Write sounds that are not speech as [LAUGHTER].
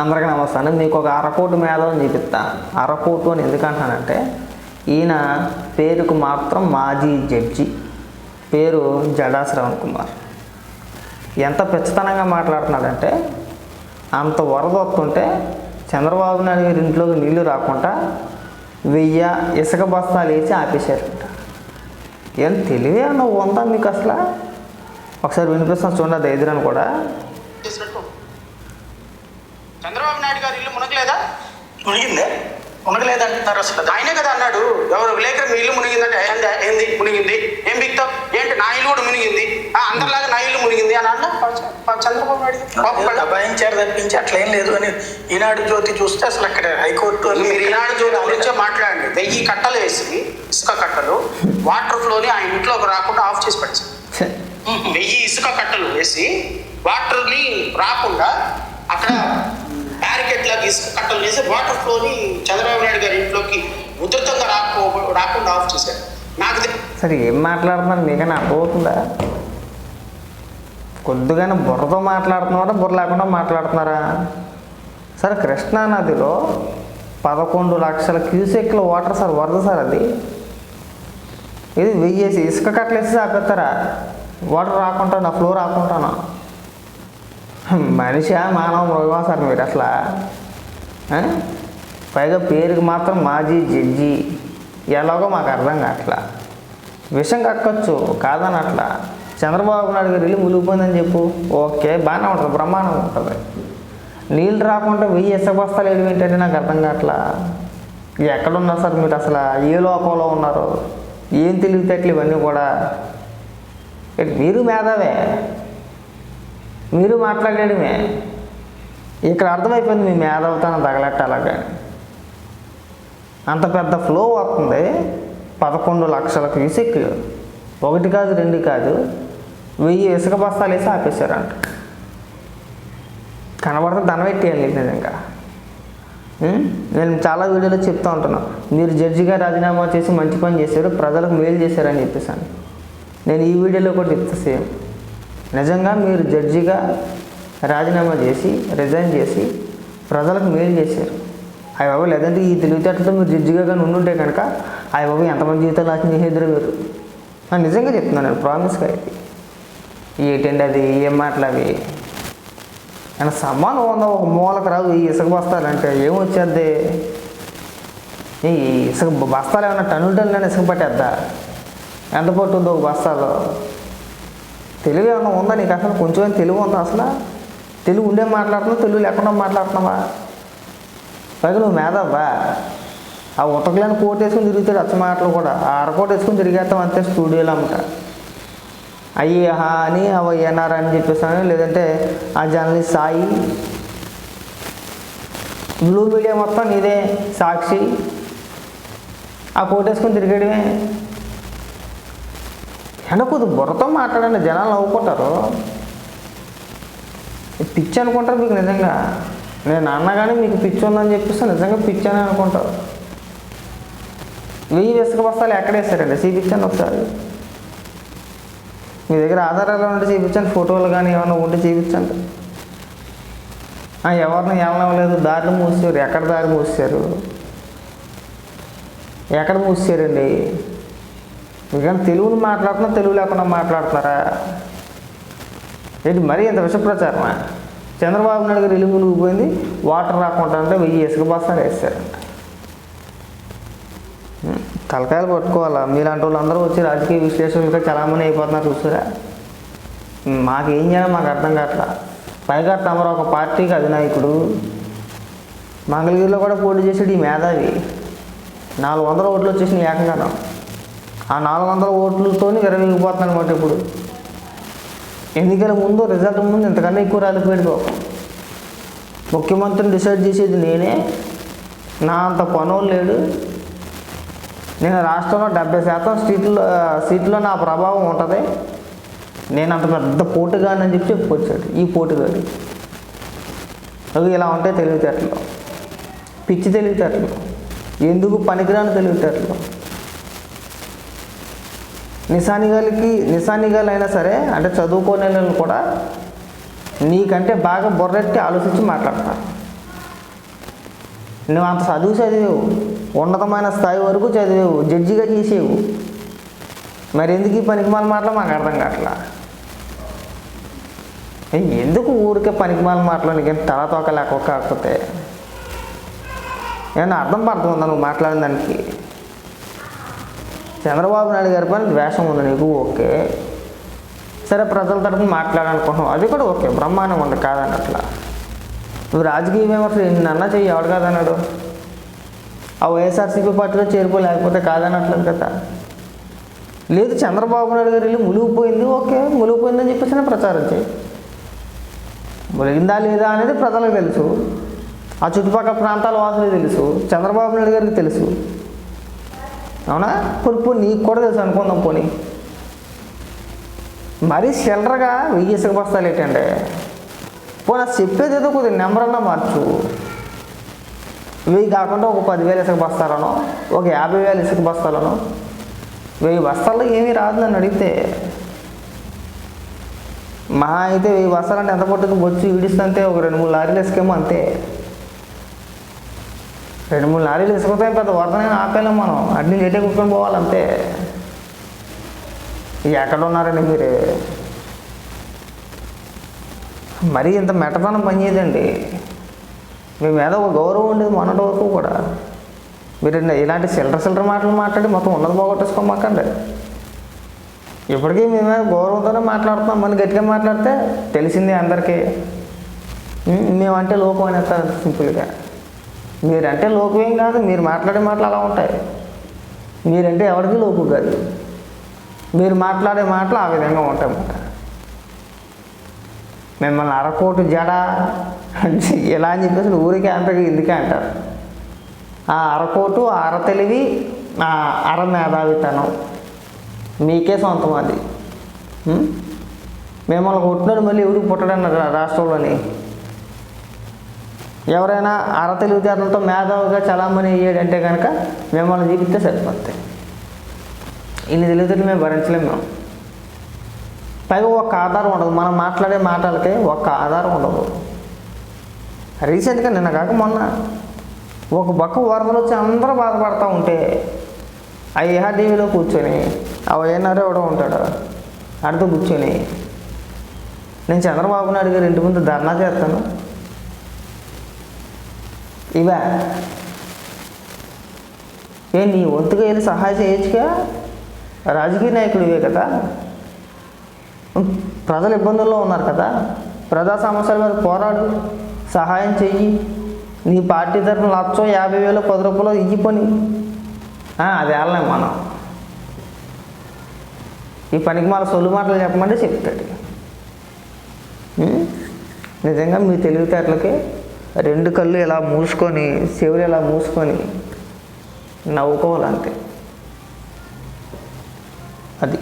అందరికీ నమస్కారం. మీకు ఒక అరకోటు మేధం చూపిస్తా. అరకోటు అని ఎందుకంటానంటే ఈయన పేరుకు మాత్రం మాజీ జడ్జి. పేరు జడా శ్రవణ్ కుమార్. ఎంత పెచ్చతనంగా మాట్లాడుతున్నాడంటే అంత వరద వస్తుంటే చంద్రబాబు నాయుడు గారి ఇంట్లోకి నీళ్ళు రాకుండా వెయ్యి ఇసుక బస్తాలు వేసి ఆపేశారంట. ఏం తెలివే అన్న ఉందా మీకు అసలు? ఒకసారి వినిపిస్తాను చూడండి ధైర్యాన్ని కూడా. చంద్రబాబు నాయుడు గారి ఇల్లు మునగలేదా? మునిగిందే. మునగలేదు అంటున్నారు అసలు ఆయనే కదా అన్నాడు. ఎవరు విలేకరు మీ ఇల్లు మునిగిందంటే ఏంది? ఏంది? మునిగింది? ఏం బిక్తావు? ఏంటి? నా ఇల్లు కూడా మునిగింది. అందరిలాగా నా ఇల్లు మునిగింది అని అన్న చంద్రబాబు నాయుడు దబాయించారు తప్పించి అట్లేం లేదు అని ఈనాడు జ్యోతి చూస్తే అసలు అక్కడ హైకోర్టు మీరు ఈనాడు జ్యోతి గురించే మాట్లాడండి. వెయ్యి కట్టలు వేసి ఇసుక కట్టలు వాటర్ ఫ్లోని ఆ ఇంట్లోకి రాకుండా ఆఫ్ చేసి ఛే, [LAUGHS] వెయ్యి ఇసుక కట్టలు వేసి వాటర్ని రాకుండా అక్కడ బ్యారికేడ్ లాగా ఇసుక కట్టలు వేసి వాటర్ ఫ్లోని చంద్రబాబు నాయుడు గారి ఇంట్లోకి ఉధృతంగా రాకో రాకుండా ఆఫ్ చేశారు. నాకు సరే ఏం మాట్లాడుతున్నారు? మీకైనా అర్థమవుతుందా? కొద్దిగానే బుర్రతో మాట్లాడుతున్నారా? బుర్ర లేకుండా మాట్లాడుతున్నారా? సరే కృష్ణానదిలో పదకొండు లక్షల క్యూసెక్ల వాటర్ సార్ వరద సార్ అది. ఇది వెయ్యేసి ఇసుక కట్టలేసి ఆపేస్తారా? వాటర్ రాకుండా నా ఫ్లో రాకుంటానా మనిషి మానవ మృగమా సార్ మీరు అసలు? పైగా పేరుకి మాత్రం మాజీ జడ్జి. ఎలాగో మాకు అర్థం కావట్లా. విషం కక్కచ్చు కాదని అట్లా చంద్రబాబు నాయుడు గారు వెళ్ళి మునిగిపోయిందని చెప్పు. ఓకే బాగానే ఉంటుంది బ్రహ్మాండం ఉంటుంది. నీళ్ళు రాకుండా వెయ్యి ఇసుక బస్తాలు వేయడం ఏంటంటే నాకు అర్థం కావట్లా? ఎక్కడున్నారు సార్ మీరు అసలు? ఏ లోకంలో ఉన్నారు? ఏం తెలివితేటలు ఇవన్నీ కూడా? మీరు మేధావే. మీరు మాట్లాడేయడమే. ఇక్కడ అర్థమైపోయింది మీ మేధావితనం తగలెట్టాలగా అంత పెద్ద ఫ్లో వస్తుంది. పదకొండు లక్షల క్యూసిక్ ఒకటి కాదు రెండు కాదు. వెయ్యి ఇసుక బస్తాలు వేసి ఆపేశారంట. కనబడితే ధనం పెట్టేయాలి నిజంగా. నేను చాలా వీడియోలో చెప్తూ ఉంటున్నాను మీరు జడ్జిగా రాజీనామా చేసి మంచి పని చేశారు ప్రజలకు మేలు చేశారని చెప్పేసాను. నేను ఈ వీడియోలో కూడా చెప్తా సేమ్. నిజంగా మీరు జడ్జిగా రాజీనామా చేసి రిజైన్ చేసి ప్రజలకు మేలు చేశారు. ఆ బాబు లేదంటే ఈ తెలివితేటతో మీరు జడ్జిగా కానీ ఉండుంటే కనుక ఆ బాబు ఎంతమంది జీవితాలు నాశనం చేసేద్దరు మీరు? ఆ, నిజంగా చెప్తున్నాను నేను ప్రామిస్గా ఇది. ఏటండి అది ఏం మాటలు అవి. ఆయన సమానం ఉందా ఒక మూలకు రావు ఈ ఇసుక బస్తాలంటే ఏమొచ్చేద్ది? ఈ ఇసుక బస్తాలు ఏమైనా టన్నులు టన్నులు ఇసుక పట్టేద్దా? ఎంత పట్టుందో ఒక బస్తాలో? తెలుగు ఏమన్నా ఉందా నీకు అసలు? కొంచెం తెలుగు ఉందా అసలు? తెలుగు ఉండే మాట్లాడుతున్నావు? తెలుగు లేకుండా మాట్లాడుతున్నావా? పైగా నువ్వు మేధవ్వా ఆ ఉతకలేని కోట్ వేసుకుని తిరుగుతాడు అచ్చ మాటలు కూడా. ఆ అరకోట వేసుకుని తిరిగేస్తాం అంతే స్టూడియోలో అమ్మట అయ్యి హా అని అవి ఎన్ఆర్ అని చెప్పేస్తాను. లేదంటే ఆ జర్నలిస్ట్ సాయి. బ్లూ మీడియా మొత్తం నీదే సాక్షి. ఆ కోట్ వేసుకుని తిరిగేయడమే. అంటే బుర్రతో మాట్లాడండి జనాలు నవ్వుకుంటారు. పిచ్చి అనుకుంటారు మీకు నిజంగా. నేను అన్నగానే మీకు పిచ్చి ఉందని చెప్పిస్తే నిజంగా పిచ్చి అని అనుకుంటారు. వెయ్యి ఇసుక బస్తాలు ఎక్కడేస్తారండి చూపించండి ఒకసారి. మీ దగ్గర ఆధారాలు ఉంటే చూపించండి ఫోటోలు కానీ ఏమైనా ఉంటే చూపించండి. ఎవరిని వెళ్ళలేదు దారిని మూసారు ఎక్కడ దారి మూసారు ఎక్కడ మూసారండి మీకన్నా తెలుగును మాట్లాడుతున్నా తెలుగు లేకుండా మాట్లాడుతున్నారా? ఏంటి మరీ ఇంత విషప్రచారమా? చంద్రబాబు నాయుడు గారు ఇల్లు మునిగిపోయింది వాటర్ రాకుండా అంటే వెయ్యి ఇసుక బస్తాలు వేస్తారంట కలకాయలు తలకాయలు పట్టుకోవాలా మీలాంటి వాళ్ళు అందరూ వచ్చి రాజకీయ విశ్లేషకులుగా చలామణి అయిపోతున్నారు చూసారా? మాకేం చేయాలి మాకు అర్థం కావట్లా. పైగా తమరు ఒక పార్టీకి అధినాయకుడు. మంగళగిరిలో కూడా పోటీ చేసాడు ఈ మేధావి. నాలుగు వందల ఓట్లు వచ్చేసినాయి ఏకంగాను. ఆ నాలుగు వందల ఓట్లతో విరమిగిపోతున్నాను అనమాట ఇప్పుడు. ఎన్నికల ముందు రిజల్ట్ ముందు ఇంతకన్నా ఎక్కువ రాలిపోయాడు ముఖ్యమంత్రిని డిసైడ్ చేసేది నేనే. నా అంత పనులు లేడు. నేను రాష్ట్రంలో డెబ్బై శాతం సీట్లో సీట్లో నా ప్రభావం ఉంటుంది. నేను అంత పెద్ద పోటుగానని చెప్పి చెప్పుకొచ్చాడు ఈ పోటుగాడు. అవి ఇలా ఉంటాయి తెలివితేటలు. పిచ్చి తెలివితేటలు. ఎందుకు పనికిరాని తెలివితేటలు. నిశానిగాలకి నిశానిగాలు అయినా సరే అంటే చదువుకోని వాళ్ళు కూడా నీకంటే బాగా బుర్రెట్టి ఆలోచించి మాట్లాడతారు. నువ్వు అంత చదువు చదివేవు ఉన్నతమైన స్థాయి వరకు చదివేవు జడ్జిగా చేసేవు. మరి ఎందుకు ఈ పనికిమాల మాటలు? మాకు అర్థం కావట్లా. ఎందుకు ఊరికే పనికిమాల మాటలు? నీకు తల తోక లేక కాకపోతే ఏమన్నా అర్థం పడుతుందా నువ్వు మాట్లాడిన దానికి? చంద్రబాబు నాయుడు గారి పైన ద్వేషం ఉంది నీకు? ఓకే. సరే ప్రజల తరపున మాట్లాడాలనుకుంటున్నావు. అది కూడా ఓకే. బ్రహ్మాండం ఉంది కాదన్నట్లా. నువ్వు రాజకీయ విమర్శలు ఎన్నన్నా చెయ్యి ఎవడు కాదన్నాడు ఆ వైఎస్ఆర్సీపీ పార్టీలో చేరిపోలేకపోతే కాదనట్లేదు కదా. లేదు చంద్రబాబు నాయుడు గారు వెళ్ళి ములిగిపోయింది ఓకే మునిగిపోయిందని చెప్పేసి ప్రచారం చేయి. ములిగిందా లేదా అనేది ప్రజలకు తెలుసు. ఆ చుట్టుపక్కల ప్రాంతాల వాసులకు తెలుసు. చంద్రబాబు నాయుడు గారికి తెలుసు. అవునా? పోనీ పోనీ నీకు కూడా తెలుసు అనుకుందాం పోనీ. మరీ చిల్లరగా వెయ్యి ఇసుక బస్తాలు ఏంటండి? పోనీ అది చెప్పేది ఏదో కొద్దిగా నెంబర్ అన్నా మార్చు. వెయ్యి కాకుండా ఒక పదివేలు ఇసుక బస్తాలనో ఒక యాభై వేలు ఇసుక బస్తాలనో. వెయ్యి బస్తాల్లో ఏమీ రాదు నన్ను అడిగితే. మహా అయితే వెయ్యి బస్తాలంటే ఎంత పట్టుకు బొచ్చు? ఈడిస్తుంటే ఒక రెండు మూడు లారీలు ఇసుకేమో అంతే. రెండు మూడు లారీలు ఇసుకుతాయి పెద్ద వరదనైనా ఆపేలేం మనం. అడ్ని లేటే కూర్చొని పోవాలంతే అంతే. ఎక్కడ ఉన్నారండి మీరు? మరీ ఇంత మెట్టతనం పనిచేయదండి మీ మీద ఒక గౌరవం ఉండేది మొన్నటి వరకు కూడా. మీరు ఇలాంటి చిల్లర చిల్లర మాటలు మాట్లాడి మొత్తం ఉన్నది పోగొట్టేసుకోమాకండి. ఇప్పటికీ మీ మీద గౌరవంతోనే మాట్లాడుతున్నాం. మళ్ళీ గట్టిగా మాట్లాడితే తెలిసింది అందరికీ. మేమంటే లోకం అనేస్తారు సింపుల్గా. మీరంటే లోకువేం కాదు మీరు మాట్లాడే మాటలు అలా ఉంటాయి. మీరంటే ఎవరికి లోకు కాదు. మీరు మాట్లాడే మాటలు ఆ విధంగా ఉంటాయి అన్నమాట. మిమ్మల్ని అరకోటు జడ ఇలా అని చెప్పేసి ఊరికే అంతగా ఎందుకే అంటారు. ఆ అరకోటు ఆ అర తెలివి ఆ అర మేధావితనం మీకే సొంతం అది. మిమ్మల్ని కొట్టినాడు మళ్ళీ ఎవరికి పుట్టడన్నారు రాష్ట్రంలోని? ఎవరైనా అర తెలివితేటలతో మేధావిగా చలామణి అయ్యాడంటే కనుక మిమ్మల్ని చూపిస్తే సరిపోతాయి ఇన్ని తెలివితేటలు మేము భరించలేము మేము. పైగా ఒక్క ఆధారం ఉండదు. మనం మాట్లాడే మాటలకే ఒక్క ఆధారం ఉండదు. రీసెంట్గా నిన్న కాక మొన్న ఒక పక్క వరదలు వచ్చి అందరూ బాధపడతా ఉంటే ఆ ఏహాటీవీలో కూర్చొని ఆ వైఎన్ఆర్ ఎవడో ఉంటాడు ఆడితో కూర్చొని నేను చంద్రబాబు నాయుడు గారి ఇంటి ముందు ధర్నా చేస్తాను. ఇవే. ఏ నీ వంతుగా వెళ్ళి సహాయం చేయొచ్చుగా? రాజకీయ నాయకుడివే కదా. ప్రజలు ఇబ్బందుల్లో ఉన్నారు కదా. ప్రజా సమస్యల మీద పోరాడు సహాయం చెయ్యి. నీ పార్టీ తరఫున లక్షో యాభై వేలు పది రూపాయలు ఇయ్యి పని. అది వెళ్ళలేం మనం. ఈ పనికి మన సొల్లు మాటలు చెప్పమంటే చెప్తాడు నిజంగా మీ తెలివితేటలకి రెండు కళ్ళు ఇలా మూసుకొని చెవులు ఇలా మూసుకొని నవ్వుకోవాలంతే. అది.